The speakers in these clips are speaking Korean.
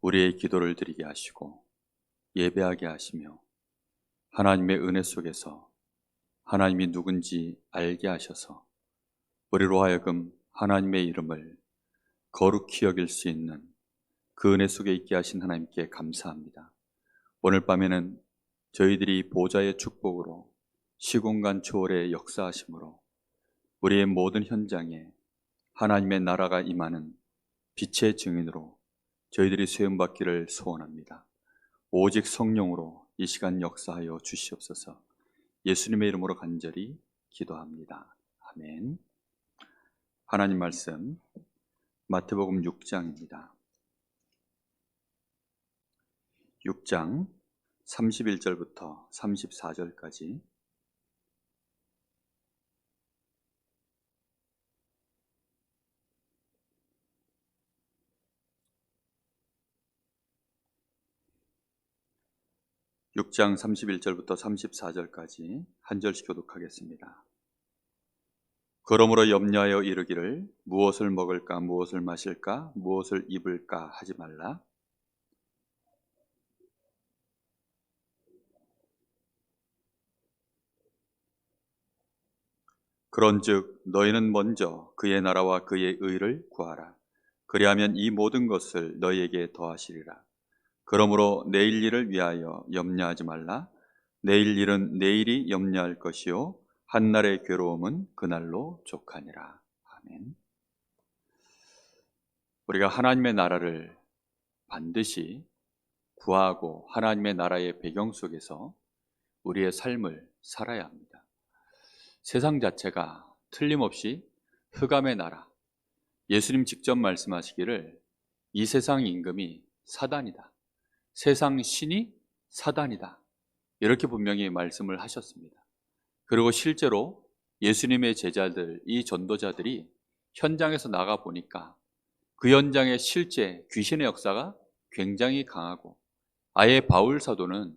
우리의 기도를 드리게 하시고 예배하게 하시며 하나님의 은혜 속에서 하나님이 누군지 알게 하셔서 우리로 하여금 하나님의 이름을 거룩히 여길 수 있는 그 은혜 속에 있게 하신 하나님께 감사합니다. 오늘 밤에는 저희들이 보좌의 축복으로 시공간 초월의 역사하심으로 우리의 모든 현장에 하나님의 나라가 임하는 빛의 증인으로 저희들이 수용받기를 소원합니다. 오직 성령으로 이 시간 역사하여 주시옵소서 예수님의 이름으로 간절히 기도합니다. 아멘. 하나님 말씀 마태복음 6장입니다. 6장 31절부터 34절까지 육장 31절부터 34절까지 한 절씩 교독하겠습니다. 그러므로 염려하여 이르기를 무엇을 먹을까 무엇을 마실까 무엇을 입을까 하지 말라. 그런즉 너희는 먼저 그의 나라와 그의 의를 구하라. 그리하면 이 모든 것을 너희에게 더하시리라 그러므로 내일 일을 위하여 염려하지 말라 내일 일은 내일이 염려할 것이요 한날의 괴로움은 그날로 족하니라 아멘 우리가 하나님의 나라를 반드시 구하고 하나님의 나라의 배경 속에서 우리의 삶을 살아야 합니다. 세상 자체가 틀림없이 흑암의 나라. 예수님 직접 말씀하시기를 이 세상 임금이 사단이다. 세상 신이 사단이다. 이렇게 분명히 말씀을 하셨습니다. 그리고 실제로 예수님의 제자들, 이 전도자들이 현장에서 나가 보니까 그 현장에 실제 귀신의 역사가 굉장히 강하고 아예 바울 사도는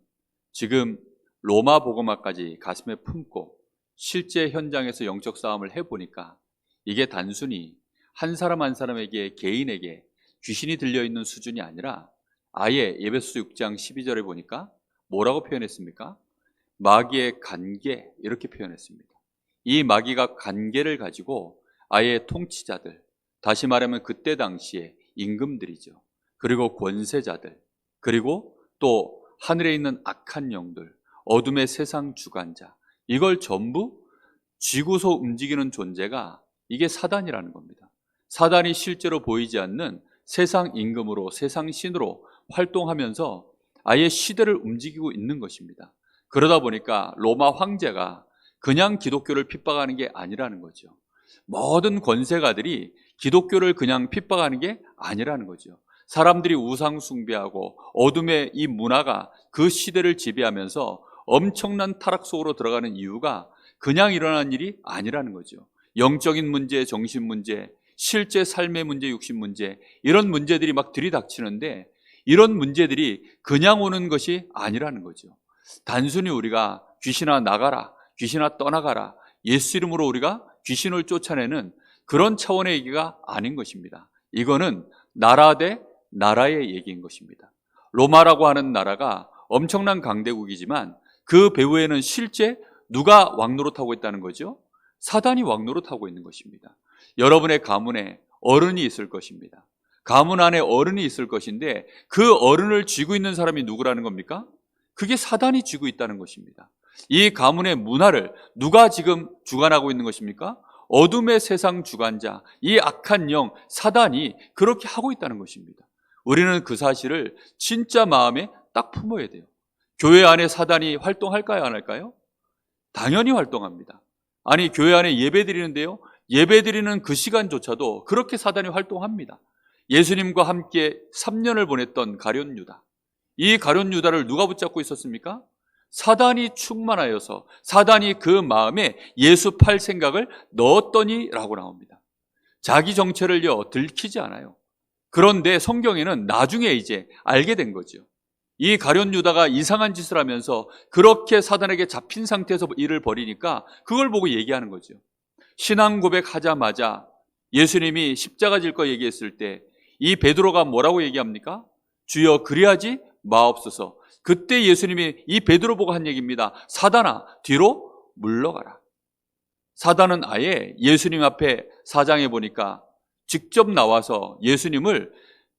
지금 로마 복음화까지 가슴에 품고 실제 현장에서 영적 싸움을 해보니까 이게 단순히 한 사람 한 사람에게 개인에게 귀신이 들려 있는 수준이 아니라 아예 예배소 6장 12절에 보니까 뭐라고 표현했습니까? 마귀의 관계 이렇게 표현했습니다. 이 마귀가 관계를 가지고 아예 통치자들 다시 말하면 그때 당시에 임금들이죠. 그리고 권세자들 그리고 또 하늘에 있는 악한 영들 어둠의 세상 주관자 이걸 전부 쥐고서 움직이는 존재가 이게 사단이라는 겁니다. 사단이 실제로 보이지 않는 세상 임금으로 세상 신으로 활동하면서 아예 시대를 움직이고 있는 것입니다. 그러다 보니까 로마 황제가 그냥 기독교를 핍박하는 게 아니라는 거죠. 모든 권세가들이 기독교를 그냥 핍박하는 게 아니라는 거죠. 사람들이 우상 숭배하고 어둠의 이 문화가 그 시대를 지배하면서 엄청난 타락 속으로 들어가는 이유가 그냥 일어난 일이 아니라는 거죠. 영적인 문제, 정신 문제, 실제 삶의 문제, 육신 문제 이런 문제들이 막 들이닥치는데 이런 문제들이 그냥 오는 것이 아니라는 거죠. 단순히 우리가 귀신아 나가라, 귀신아 떠나가라, 예수 이름으로 우리가 귀신을 쫓아내는 그런 차원의 얘기가 아닌 것입니다. 이거는 나라 대 나라의 얘기인 것입니다. 로마라고 하는 나라가 엄청난 강대국이지만 그 배후에는 실제 누가 왕노릇하고 있다는 거죠? 사단이 왕노릇하고 있는 것입니다. 여러분의 가문에 어른이 있을 것입니다. 가문 안에 어른이 있을 것인데 그 어른을 쥐고 있는 사람이 누구라는 겁니까? 그게 사단이 쥐고 있다는 것입니다. 이 가문의 문화를 누가 지금 주관하고 있는 것입니까? 어둠의 세상 주관자, 이 악한 영, 사단이 그렇게 하고 있다는 것입니다. 우리는 그 사실을 진짜 마음에 딱 품어야 돼요. 교회 안에 사단이 활동할까요? 안 할까요? 당연히 활동합니다. 아니, 교회 안에 예배 드리는데요. 예배 드리는 그 시간조차도 그렇게 사단이 활동합니다. 예수님과 함께 3년을 보냈던 가룟 유다. 이 가룟 유다를 누가 붙잡고 있었습니까? 사단이 충만하여서 사단이 그 마음에 예수 팔 생각을 넣었더니라고 나옵니다. 자기 정체를요 들키지 않아요. 그런데 성경에는 나중에 이제 알게 된 거죠. 이 가룟 유다가 이상한 짓을 하면서 그렇게 사단에게 잡힌 상태에서 일을 벌이니까 그걸 보고 얘기하는 거죠. 신앙 고백하자마자 예수님이 십자가 질 거 얘기했을 때 이 베드로가 뭐라고 얘기합니까? 주여 그리하지 마옵소서. 그때 예수님이 이 베드로 보고 한 얘기입니다. 사단아 뒤로 물러가라. 사단은 아예 예수님 앞에 사장해 보니까 직접 나와서 예수님을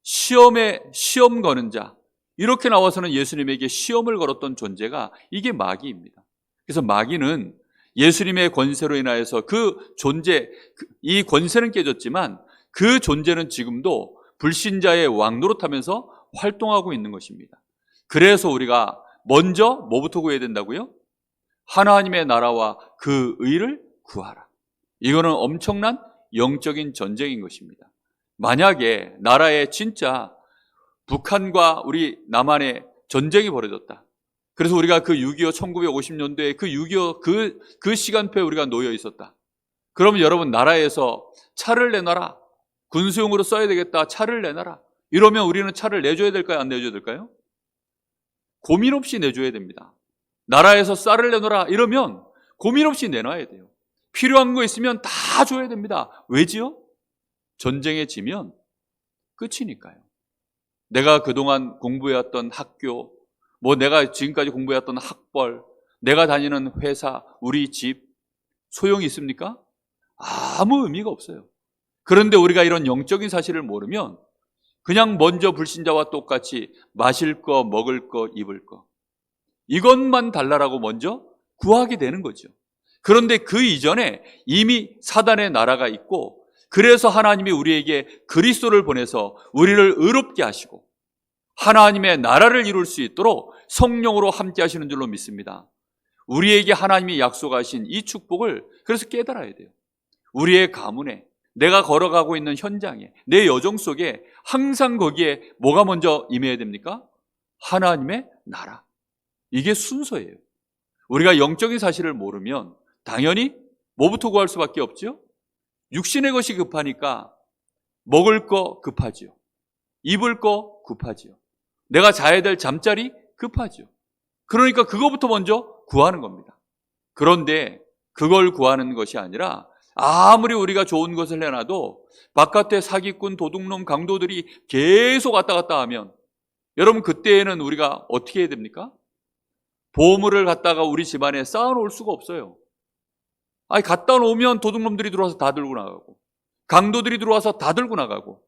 시험에 시험 거는 자 이렇게 나와서는 예수님에게 시험을 걸었던 존재가 이게 마귀입니다. 그래서 마귀는 예수님의 권세로 인하여서 그 존재 그- 이 권세는 깨졌지만 그 존재는 지금도 불신자의 왕 노릇하면서 활동하고 있는 것입니다. 그래서 우리가 먼저 뭐부터 구해야 된다고요? 하나님의 나라와 그 의를 구하라. 이거는 엄청난 영적인 전쟁인 것입니다. 만약에 나라에 진짜 북한과 우리 남한의 전쟁이 벌어졌다. 그래서 우리가 그 6.25 1950년도에 그 6.25 그, 그 시간표에 우리가 놓여 있었다. 그러면 여러분 나라에서 차를 내놔라. 군수용으로 써야 되겠다. 차를 내놔라. 이러면 우리는 차를 내줘야 될까요? 안 내줘야 될까요? 고민 없이 내줘야 됩니다. 나라에서 쌀을 내놓으라 이러면 고민 없이 내놔야 돼요. 필요한 거 있으면 다 줘야 됩니다. 왜지요? 전쟁에 지면 끝이니까요. 내가 그동안 공부해왔던 학교, 뭐 내가 지금까지 공부해왔던 학벌, 내가 다니는 회사, 우리 집, 소용이 있습니까? 아무 의미가 없어요. 그런데 우리가 이런 영적인 사실을 모르면 그냥 먼저 불신자와 똑같이 마실 거, 먹을 거, 입을 거. 이것만 달라라고 먼저 구하게 되는 거죠. 그런데 그 이전에 이미 사단의 나라가 있고 그래서 하나님이 우리에게 그리스도를 보내서 우리를 의롭게 하시고 하나님의 나라를 이룰 수 있도록 성령으로 함께 하시는 줄로 믿습니다. 우리에게 하나님이 약속하신 이 축복을 그래서 깨달아야 돼요. 우리의 가문에 내가 걸어가고 있는 현장에 내 여정 속에 항상 거기에 뭐가 먼저 임해야 됩니까? 하나님의 나라. 이게 순서예요. 우리가 영적인 사실을 모르면 당연히 뭐부터 구할 수밖에 없죠? 육신의 것이 급하니까 먹을 거 급하지요. 입을 거 급하지요. 내가 자야 될 잠자리 급하죠. 그러니까 그거부터 먼저 구하는 겁니다. 그런데 그걸 구하는 것이 아니라 아무리 우리가 좋은 것을 해놔도 바깥에 사기꾼, 도둑놈, 강도들이 계속 왔다 갔다 하면 여러분 그때에는 우리가 어떻게 해야 됩니까? 보물을 갖다가 우리 집안에 쌓아놓을 수가 없어요. 아니 갖다 놓으면 도둑놈들이 들어와서 다 들고 나가고 강도들이 들어와서 다 들고 나가고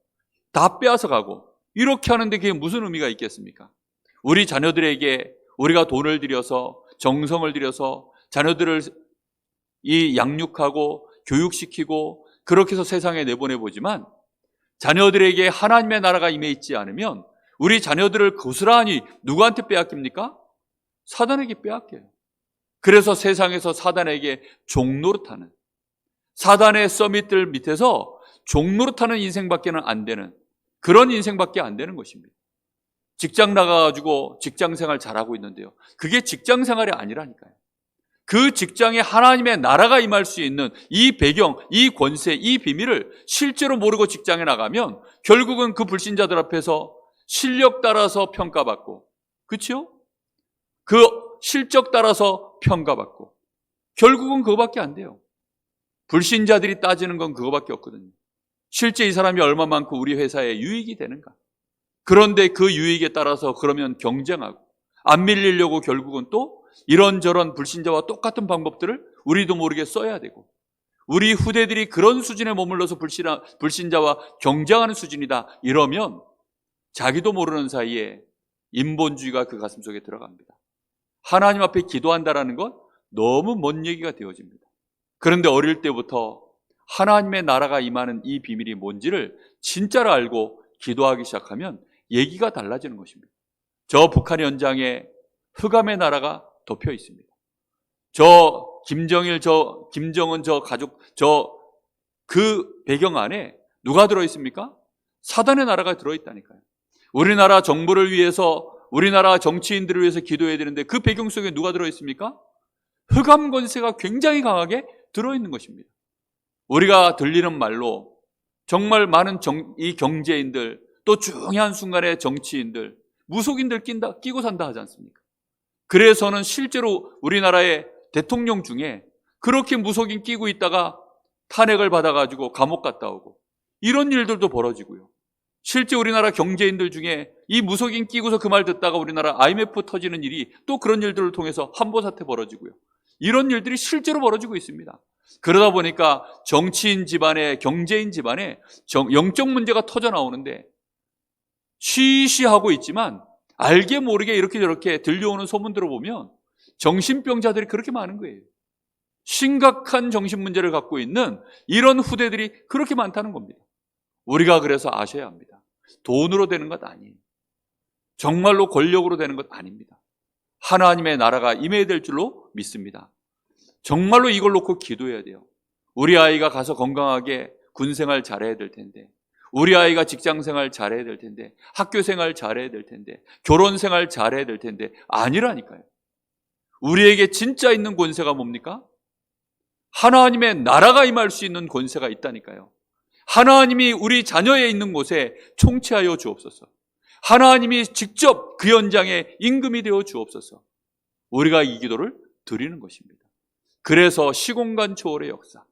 다 빼앗아 가고 이렇게 하는데 그게 무슨 의미가 있겠습니까? 우리 자녀들에게 우리가 돈을 들여서 정성을 들여서 자녀들을 이 양육하고 교육시키고 그렇게 해서 세상에 내보내 보지만 자녀들에게 하나님의 나라가 임해 있지 않으면 우리 자녀들을 고스란히 누구한테 빼앗깁니까? 사단에게 빼앗겨요. 그래서 세상에서 사단에게 종노릇하는 사단의 서밋들 밑에서 종노릇하는 인생밖에는 안 되는 그런 인생밖에 안 되는 것입니다. 직장 나가가지고 직장 생활 잘하고 있는데요. 그게 직장 생활이 아니라니까요. 그 직장에 하나님의 나라가 임할 수 있는 이 배경, 이 권세, 이 비밀을 실제로 모르고 직장에 나가면 결국은 그 불신자들 앞에서 실력 따라서 평가받고, 그치요? 그 실적 따라서 평가받고, 결국은 그거밖에 안 돼요. 불신자들이 따지는 건 그거밖에 없거든요. 실제 이 사람이 얼마만큼 우리 회사에 유익이 되는가. 그런데 그 유익에 따라서 그러면 경쟁하고, 안 밀리려고 결국은 또 이런저런 불신자와 똑같은 방법들을 우리도 모르게 써야 되고 우리 후대들이 그런 수준에 머물러서 불신자와 경쟁하는 수준이다 이러면 자기도 모르는 사이에 인본주의가 그 가슴 속에 들어갑니다. 하나님 앞에 기도한다라는 건 너무 먼 얘기가 되어집니다. 그런데 어릴 때부터 하나님의 나라가 임하는 이 비밀이 뭔지를 진짜로 알고 기도하기 시작하면 얘기가 달라지는 것입니다. 저 북한 현장에 흑암의 나라가 덮여 있습니다. 저 김정일, 저 김정은, 저 가족, 저 그 배경 안에 누가 들어 있습니까? 사단의 나라가 들어 있다니까요. 우리나라 정부를 위해서, 우리나라 정치인들을 위해서 기도해야 되는데 그 배경 속에 누가 들어 있습니까? 흑암 권세가 굉장히 강하게 들어 있는 것입니다. 우리가 들리는 말로 정말 많은 정, 이 경제인들 또 중요한 순간에 정치인들 무속인들 낀다, 끼고 산다 하지 않습니까? 그래서는 실제로 우리나라의 대통령 중에 그렇게 무속인 끼고 있다가 탄핵을 받아가지고 감옥 갔다 오고 이런 일들도 벌어지고요. 실제 우리나라 경제인들 중에 이 무속인 끼고서 그 말 듣다가 우리나라 IMF 터지는 일이 또 그런 일들을 통해서 한보 사태 벌어지고요. 이런 일들이 실제로 벌어지고 있습니다. 그러다 보니까 정치인 집안에 경제인 집안에 정- 영적 문제가 터져 나오는데 쉬쉬하고 있지만 알게 모르게 이렇게 저렇게 들려오는 소문들을 보면 정신병자들이 그렇게 많은 거예요. 심각한 정신 문제를 갖고 있는 이런 후대들이 그렇게 많다는 겁니다. 우리가 그래서 아셔야 합니다. 돈으로 되는 것 아니에요. 정말로 권력으로 되는 것 아닙니다. 하나님의 나라가 임해야 될 줄로 믿습니다. 정말로 이걸 놓고 기도해야 돼요. 우리 아이가 가서 건강하게 군 생활 잘해야 될 텐데, 우리 아이가 직장 생활 잘해야 될 텐데, 학교 생활 잘해야 될 텐데, 결혼 생활 잘해야 될 텐데, 아니라니까요. 우리에게 진짜 있는 권세가 뭡니까? 하나님의 나라가 임할 수 있는 권세가 있다니까요. 하나님이 우리 자녀에 있는 곳에 총치하여 주옵소서. 하나님이 직접 그 현장에 임금이 되어 주옵소서. 우리가 이 기도를 드리는 것입니다. 그래서 시공간 초월의 역사,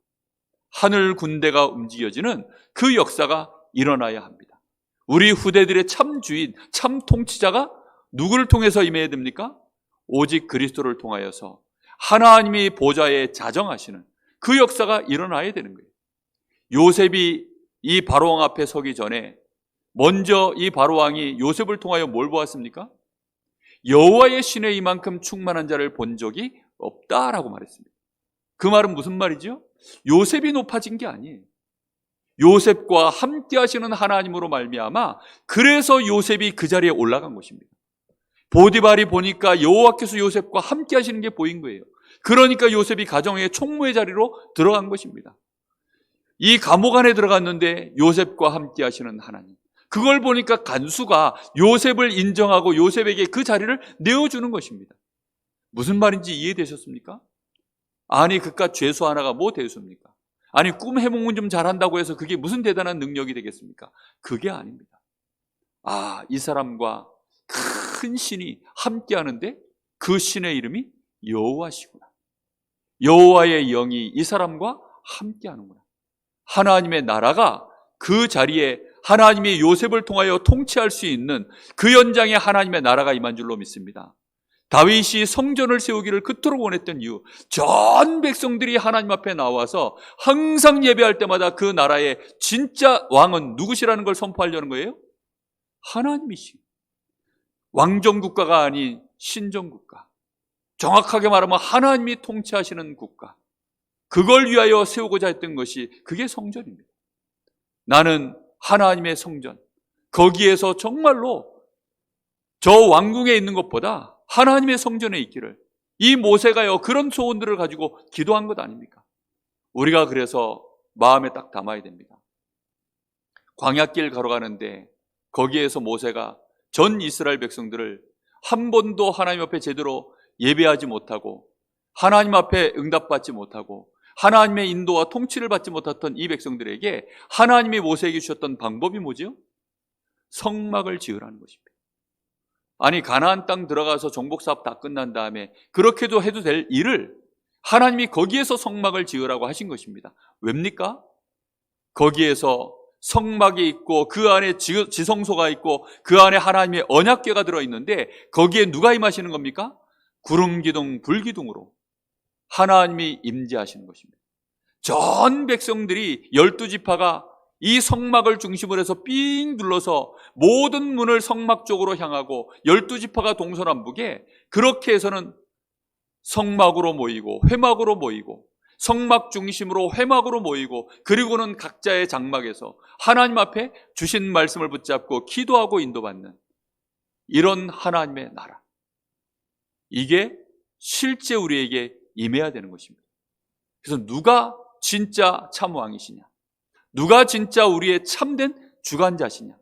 하늘 군대가 움직여지는 그 역사가 일어나야 합니다. 우리 후대들의 참 주인, 참 통치자가 누구를 통해서 임해야 됩니까? 오직 그리스도를 통하여서 하나님이 보좌에 자정하시는 그 역사가 일어나야 되는 거예요. 요셉이 이 바로왕 앞에 서기 전에 먼저 이 바로왕이 요셉을 통하여 뭘 보았습니까? 여호와의 신에 이만큼 충만한 자를 본 적이 없다라고 말했습니다. 그 말은 무슨 말이죠? 요셉이 높아진 게 아니에요. 요셉과 함께 하시는 하나님으로 말미암아 그래서 요셉이 그 자리에 올라간 것입니다. 보디발이 보니까 여호와께서 요셉과 함께 하시는 게 보인 거예요. 그러니까 요셉이 가정의 총무의 자리로 들어간 것입니다. 이 감옥 안에 들어갔는데 요셉과 함께 하시는 하나님. 그걸 보니까 간수가 요셉을 인정하고 요셉에게 그 자리를 내어주는 것입니다. 무슨 말인지 이해되셨습니까? 아니, 그깟 죄수 하나가 뭐 대수입니까? 아니, 꿈 해몽은 좀 잘한다고 해서 그게 무슨 대단한 능력이 되겠습니까? 그게 아닙니다. 아, 이 사람과 큰 신이 함께 하는데 그 신의 이름이 여호와시구나. 여호와의 영이 이 사람과 함께 하는구나. 하나님의 나라가 그 자리에 하나님이 요셉을 통하여 통치할 수 있는 그 현장에 하나님의 나라가 임한 줄로 믿습니다. 다윗이 성전을 세우기를 그토록 원했던 이유, 전 백성들이 하나님 앞에 나와서 항상 예배할 때마다 그 나라의 진짜 왕은 누구시라는 걸 선포하려는 거예요? 하나님이시. 왕정국가가 아닌 신정국가. 정확하게 말하면 하나님이 통치하시는 국가. 그걸 위하여 세우고자 했던 것이 그게 성전입니다. 나는 하나님의 성전. 거기에서 정말로 저 왕궁에 있는 것보다 하나님의 성전에 있기를 이 모세가요 그런 소원들을 가지고 기도한 것 아닙니까? 우리가 그래서 마음에 딱 담아야 됩니다. 광야길 걸어가는데 거기에서 모세가 전 이스라엘 백성들을 한 번도 하나님 앞에 제대로 예배하지 못하고 하나님 앞에 응답받지 못하고 하나님의 인도와 통치를 받지 못했던 이 백성들에게 하나님이 모세에게 주셨던 방법이 뭐죠? 성막을 지으라는 것입니다. 아니 가나안 땅 들어가서 정복 사업 다 끝난 다음에 그렇게도 해도 될 일을 하나님이 거기에서 성막을 지으라고 하신 것입니다. 왜입니까? 거기에서 성막이 있고 그 안에 지- 지성소가 있고 그 안에 하나님의 언약궤가 들어 있는데 거기에 누가 임하시는 겁니까? 구름 기둥 불 기둥으로 하나님이 임재하시는 것입니다. 전 백성들이 열두 지파가 이 성막을 중심으로 해서 삥 둘러서 모든 문을 성막 쪽으로 향하고 열두 지파가 동서남북에 그렇게 해서는 성막으로 모이고 회막으로 모이고 성막 중심으로 회막으로 모이고 그리고는 각자의 장막에서 하나님 앞에 주신 말씀을 붙잡고 기도하고 인도받는 이런 하나님의 나라. 이게 실제 우리에게 임해야 되는 것입니다. 그래서 누가 진짜 참 왕이시냐? 누가 진짜 우리의 참된 주관자시냐?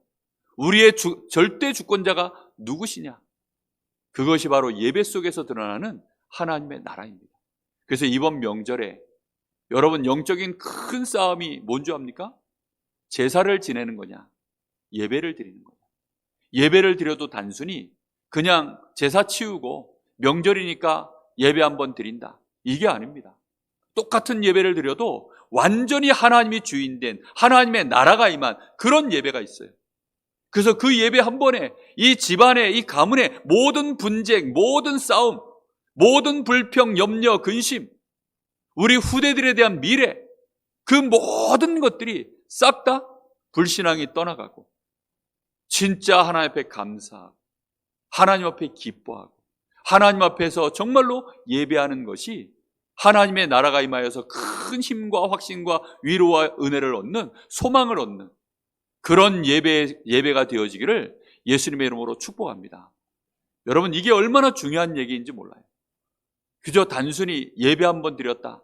우리의 주- 절대 주권자가 누구시냐? 그것이 바로 예배 속에서 드러나는 하나님의 나라입니다. 그래서 이번 명절에 여러분 영적인 큰 싸움이 뭔지 압니까? 제사를 지내는 거냐? 예배를 드리는 거냐? 예배를 드려도 단순히 그냥 제사 치우고 명절이니까 예배 한번 드린다. 이게 아닙니다. 똑같은 예배를 드려도 완전히 하나님이 주인된 하나님의 나라가 임한 그런 예배가 있어요. 그래서 그 예배 한 번에 이 집안의 이 가문의 모든 분쟁, 모든 싸움, 모든 불평, 염려, 근심, 우리 후대들에 대한 미래, 그 모든 것들이 싹 다 불신앙이 떠나가고 진짜 하나님 앞에 감사하고 하나님 앞에 기뻐하고 하나님 앞에서 정말로 예배하는 것이 하나님의 나라가 임하여서 큰 힘과 확신과 위로와 은혜를 얻는 소망을 얻는 그런 예배, 예배가 되어지기를 예수님의 이름으로 축복합니다. 여러분, 이게 얼마나 중요한 얘기인지 몰라요. 그저 단순히 예배 한 번 드렸다.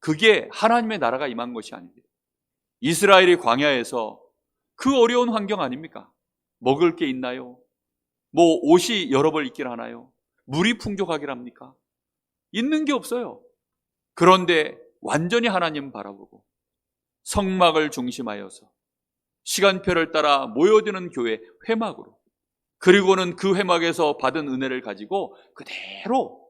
그게 하나님의 나라가 임한 것이 아닙니다. 이스라엘이 광야에서 그 어려운 환경 아닙니까? 먹을 게 있나요? 뭐 옷이 여러 벌 있길 하나요? 물이 풍족하길 합니까? 있는 게 없어요. 그런데 완전히 하나님 바라보고 성막을 중심하여서 시간표를 따라 모여드는 교회 회막으로 그리고는 그 회막에서 받은 은혜를 가지고 그대로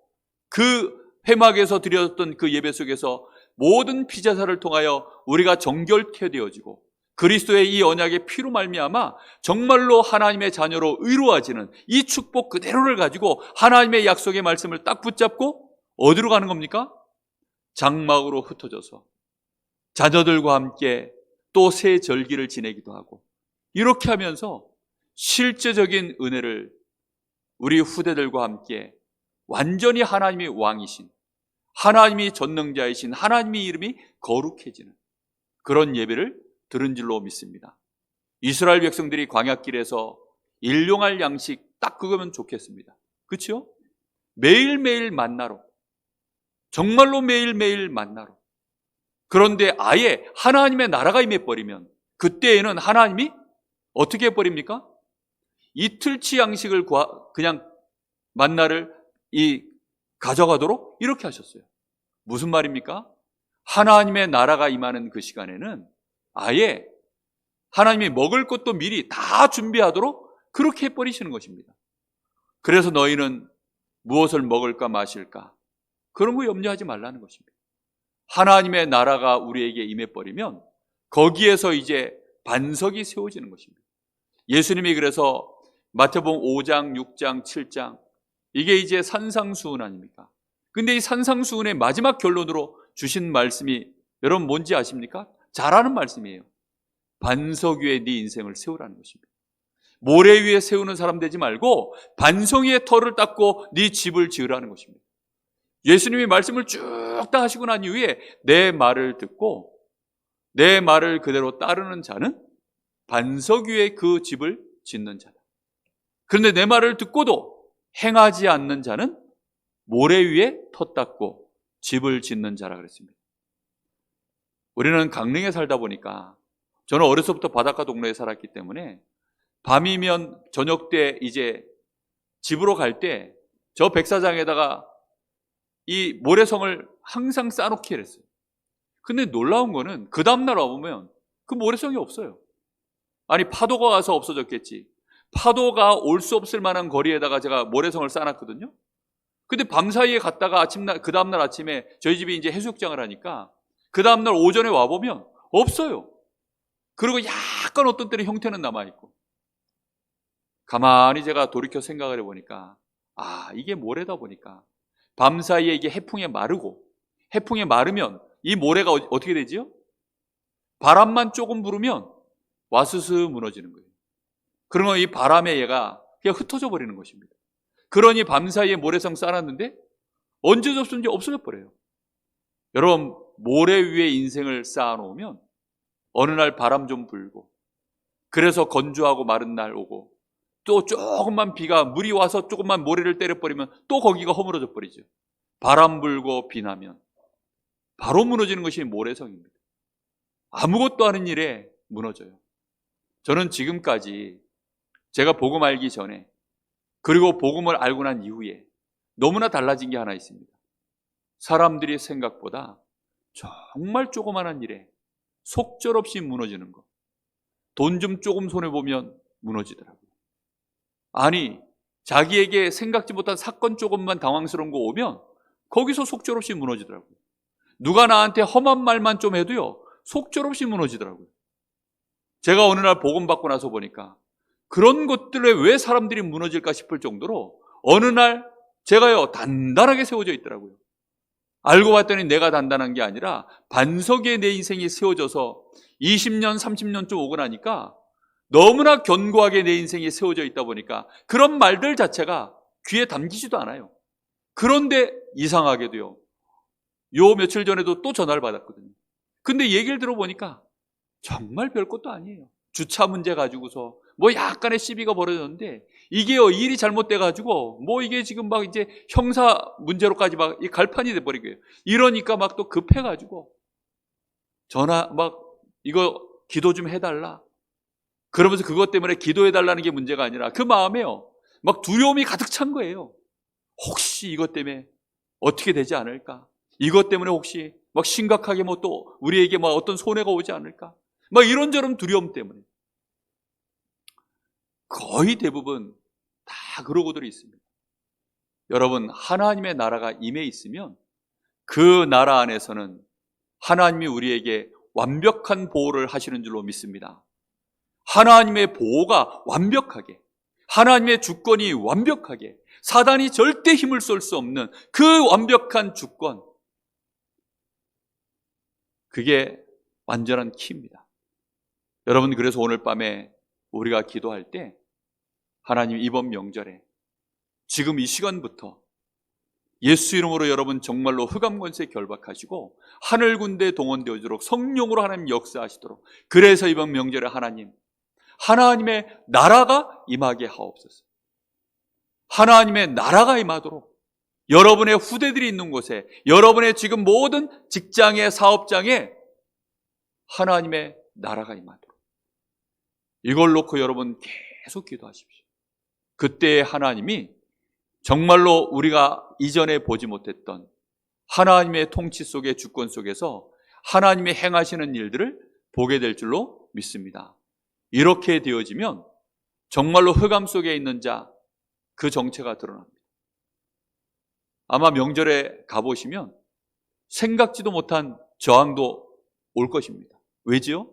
그 회막에서 드렸던 그 예배 속에서 모든 피자사를 통하여 우리가 정결케 되어지고 그리스도의 이 언약의 피로 말미암아 정말로 하나님의 자녀로 의로워지는 이 축복 그대로를 가지고 하나님의 약속의 말씀을 딱 붙잡고 어디로 가는 겁니까? 장막으로 흩어져서 자녀들과 함께 또 새 절기를 지내기도 하고 이렇게 하면서 실제적인 은혜를 우리 후대들과 함께 완전히 하나님이 왕이신 하나님이 전능자이신 하나님의 이름이 거룩해지는 그런 예배를 들은 줄로 믿습니다. 이스라엘 백성들이 광야길에서 일용할 양식 딱 그거면 좋겠습니다. 그렇죠? 매일매일 만나러 정말로 매일매일 만나러 그런데 아예 하나님의 나라가 임해버리면 그때에는 하나님이 어떻게 해버립니까? 이틀치 양식을 그냥 만나를 이 가져가도록 이렇게 하셨어요. 무슨 말입니까? 하나님의 나라가 임하는 그 시간에는 아예 하나님이 먹을 것도 미리 다 준비하도록 그렇게 해버리시는 것입니다. 그래서 너희는 무엇을 먹을까 마실까 그런 거 염려하지 말라는 것입니다. 하나님의 나라가 우리에게 임해버리면 거기에서 이제 반석이 세워지는 것입니다. 예수님이 그래서 마태복음 5장, 6장, 7장 이게 이제 산상수훈 아닙니까? 근데 이 산상수훈의 마지막 결론으로 주신 말씀이 여러분 뭔지 아십니까? 잘하는 말씀이에요. 반석 위에 네 인생을 세우라는 것입니다. 모래 위에 세우는 사람 되지 말고 반석 위에 터를 닦고 네 집을 지으라는 것입니다. 예수님이 말씀을 쭉 다 하시고 난 이후에 내 말을 듣고 내 말을 그대로 따르는 자는 반석 위에 그 집을 짓는 자다. 그런데 내 말을 듣고도 행하지 않는 자는 모래 위에 터 닦고 집을 짓는 자라 그랬습니다. 우리는 강릉에 살다 보니까 저는 어려서부터 바닷가 동네에 살았기 때문에 밤이면 저녁 때 이제 집으로 갈 때 저 백사장에다가 이 모래성을 항상 쌓아놓기 했어요. 근데 놀라운 거는 그 다음날 와보면 그 모래성이 없어요. 아니 파도가 와서 없어졌겠지. 파도가 올 수 없을 만한 거리에다가 제가 모래성을 쌓아놨거든요. 근데 밤사이에 갔다가 아침날, 그 다음날 아침에 저희 집이 이제 해수욕장을 하니까 그 다음날 오전에 와보면 없어요. 그리고 약간 어떤 때는 형태는 남아있고. 가만히 제가 돌이켜 생각을 해보니까 아, 이게 모래다 보니까 밤사이에 이게 해풍에 마르고 해풍에 마르면 이 모래가 어- 어떻게 되지요? 바람만 조금 부르면 와스스 무너지는 거예요. 그러면 이 바람에 얘가 그냥 흩어져 버리는 것입니다. 그러니 밤사이에 모래성 쌓았는데 언제 접수인지 없어져 버려요. 여러분 모래 위에 인생을 쌓아놓으면 어느 날 바람 좀 불고 그래서 건조하고 마른 날 오고 또 조금만 비가 물이 와서 조금만 모래를 때려버리면 또 거기가 허물어져 버리죠. 바람 불고 비 나면 바로 무너지는 것이 모래성입니다. 아무것도 아닌 일에 무너져요. 저는 지금까지 제가 복음 알기 전에 그리고 복음을 알고 난 이후에 너무나 달라진 게 하나 있습니다. 사람들이 생각보다 정말 조그만한 일에 속절없이 무너지는 것. 돈 좀 조금 손해보면 무너지더라고요. 아니, 자기에게 생각지 못한 사건 조금만 당황스러운 거 오면 거기서 속절없이 무너지더라고요. 누가 나한테 험한 말만 좀 해도요, 속절없이 무너지더라고요. 제가 어느 날 복음 받고 나서 보니까 그런 것들에 왜 사람들이 무너질까 싶을 정도로 어느 날 제가요 단단하게 세워져 있더라고요. 알고 봤더니 내가 단단한 게 아니라 반석에 내 인생이 세워져서 20년, 30년쯤 오고 나니까 너무나 견고하게 내 인생이 세워져 있다 보니까 그런 말들 자체가 귀에 담기지도 않아요. 그런데 이상하게도요. 요 며칠 전에도 또 전화를 받았거든요. 근데 얘기를 들어보니까 정말 별 것도 아니에요. 주차 문제 가지고서 뭐 약간의 시비가 벌어졌는데 이게요 일이 잘못돼 가지고 뭐 이게 지금 막 이제 형사 문제로까지 막 이 갈판이 돼 버리고요. 이러니까 막 또 급해 가지고 전화 막 이거 기도 좀 해달라. 그러면서 그것 때문에 기도해 달라는 게 문제가 아니라 그 마음에요 막 두려움이 가득 찬 거예요. 혹시 이것 때문에 어떻게 되지 않을까? 이것 때문에 혹시 막 심각하게 뭐 또 우리에게 뭐 어떤 손해가 오지 않을까? 막 이런저런 두려움 때문에 거의 대부분 다 그러고들 있습니다. 여러분 하나님의 나라가 임해 있으면 그 나라 안에서는 하나님이 우리에게 완벽한 보호를 하시는 줄로 믿습니다. 하나님의 보호가 완벽하게 하나님의 주권이 완벽하게 사단이 절대 힘을 쏠 수 없는 그 완벽한 주권 그게 완전한 키입니다. 여러분 그래서 오늘 밤에 우리가 기도할 때 하나님 이번 명절에 지금 이 시간부터 예수 이름으로 여러분 정말로 흑암 권세 결박하시고 하늘 군대 동원되어지도록 성령으로 하나님 역사하시도록 그래서 이번 명절에 하나님 하나님의 나라가 임하게 하옵소서. 하나님의 나라가 임하도록 여러분의 후대들이 있는 곳에 여러분의 지금 모든 직장의 사업장에 하나님의 나라가 임하도록 이걸 놓고 여러분 계속 기도하십시오. 그때 하나님이 정말로 우리가 이전에 보지 못했던 하나님의 통치 속의 주권 속에서 하나님의 행하시는 일들을 보게 될 줄로 믿습니다. 이렇게 되어지면 정말로 흑암 속에 있는 자 그 정체가 드러납니다. 아마 명절에 가보시면 생각지도 못한 저항도 올 것입니다. 왜지요?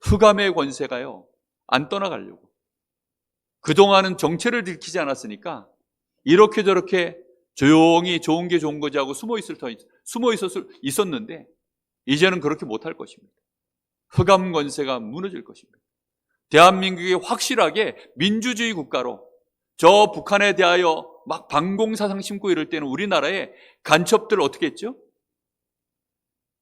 흑암의 권세가요, 안 떠나가려고. 그동안은 정체를 들키지 않았으니까 이렇게 저렇게 조용히 좋은 게 좋은 거지 하고 숨어 있을 터 숨어 있었을 있었는데 이제는 그렇게 못할 것입니다. 흑암 권세가 무너질 것입니다. 대한민국이 확실하게 민주주의 국가로 저 북한에 대하여 막 방공사상 심고 이럴 때는 우리나라에 간첩들 어떻게 했죠?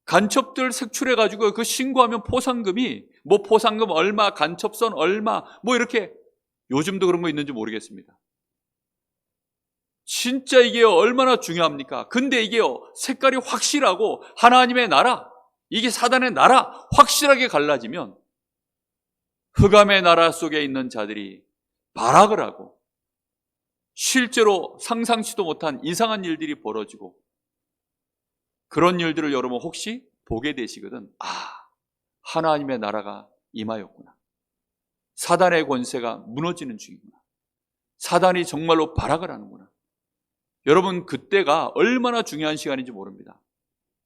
간첩들 색출해 가지고 그 신고하면 포상금이 뭐 포상금 얼마, 간첩선 얼마 뭐 이렇게 요즘도 그런 거 있는지 모르겠습니다. 진짜 이게 얼마나 중요합니까? 근데 이게요, 색깔이 확실하고 하나님의 나라, 이게 사단의 나라, 확실하게 갈라지면 흑암의 나라 속에 있는 자들이 발악을 하고 실제로 상상치도 못한 이상한 일들이 벌어지고 그런 일들을 여러분 혹시 보게 되시거든. 아, 하나님의 나라가 임하였구나. 사단의 권세가 무너지는 중이구나. 사단이 정말로 발악을 하는구나. 여러분 그때가 얼마나 중요한 시간인지 모릅니다.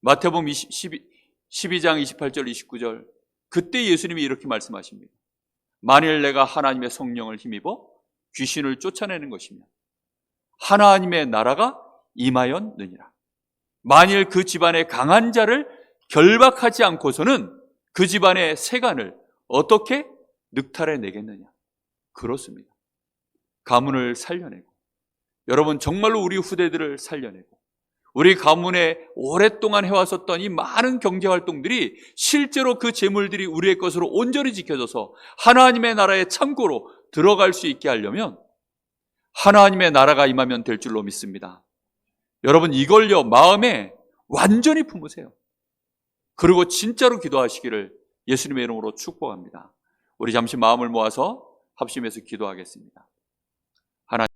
마태복음 12, 12장 28절 29절 그때 예수님이 이렇게 말씀하십니다. 만일 내가 하나님의 성령을 힘입어 귀신을 쫓아내는 것이면 하나님의 나라가 임하였느니라. 만일 그 집안의 강한 자를 결박하지 않고서는 그 집안의 세간을 어떻게 늑탈해 내겠느냐? 그렇습니다. 가문을 살려내고 여러분 정말로 우리 후대들을 살려내고 우리 가문에 오랫동안 해왔었던 이 많은 경제 활동들이 실제로 그 재물들이 우리의 것으로 온전히 지켜져서 하나님의 나라의 창고로 들어갈 수 있게 하려면 하나님의 나라가 임하면 될 줄로 믿습니다. 여러분 이걸요 마음에 완전히 품으세요. 그리고 진짜로 기도하시기를 예수님의 이름으로 축복합니다. 우리 잠시 마음을 모아서 합심해서 기도하겠습니다.